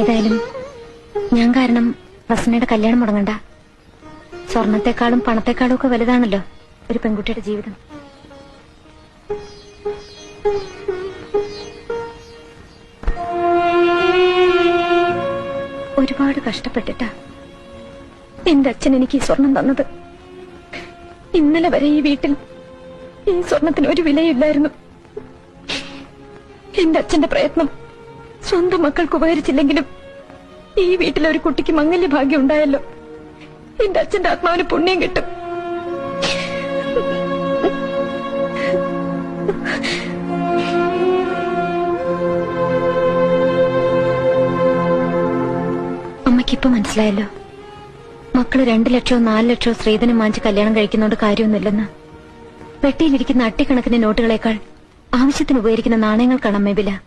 ഏതായാലും ഞാൻ കാരണം പ്രസന്നയുടെ കല്യാണം മുടങ്ങണ്ട. സ്വർണത്തെക്കാളും പണത്തെക്കാളും ഒക്കെ വലുതാണല്ലോ ഒരു പെൺകുട്ടിയുടെ ജീവിതം. ഒരുപാട് കഷ്ടപ്പെട്ടിട്ടാ എന്റെ അച്ഛൻ എനിക്ക് ഈ സ്വർണം തന്നത്. ഇന്നലെ വരെ ഈ വീട്ടിൽ ഈ സ്വർണത്തിന് ഒരു വിലയില്ലായിരുന്നു എന്റെ അച്ഛന്റെ പ്രയത്നം സ്വന്തം മക്കൾക്ക് ഉപകരിച്ചില്ലെങ്കിലും ഈ വീട്ടിലെ ഒരു കുട്ടിക്ക് മംഗല്യ ഭാഗ്യം ഉണ്ടായല്ലോ. എന്റെ അച്ഛന്റെ ആത്മാവിന് പുണ്യം കിട്ടും. അമ്മയ്ക്കിപ്പോ മനസ്സിലായല്ലോ. മക്കൾ രണ്ടു ലക്ഷവും നാല് ലക്ഷവും സ്ത്രീധനം വാങ്ങിച്ച് കല്യാണം കഴിക്കുന്നോണ്ട് കാര്യമൊന്നുമില്ലെന്ന്. പെട്ടിയിലിരിക്കുന്ന അട്ടിക്കണക്കിന്റെ നോട്ടുകളേക്കാൾ ആവശ്യത്തിന് ഉപകരിക്കുന്ന നാണയങ്ങൾക്കാണ് അമ്മ വില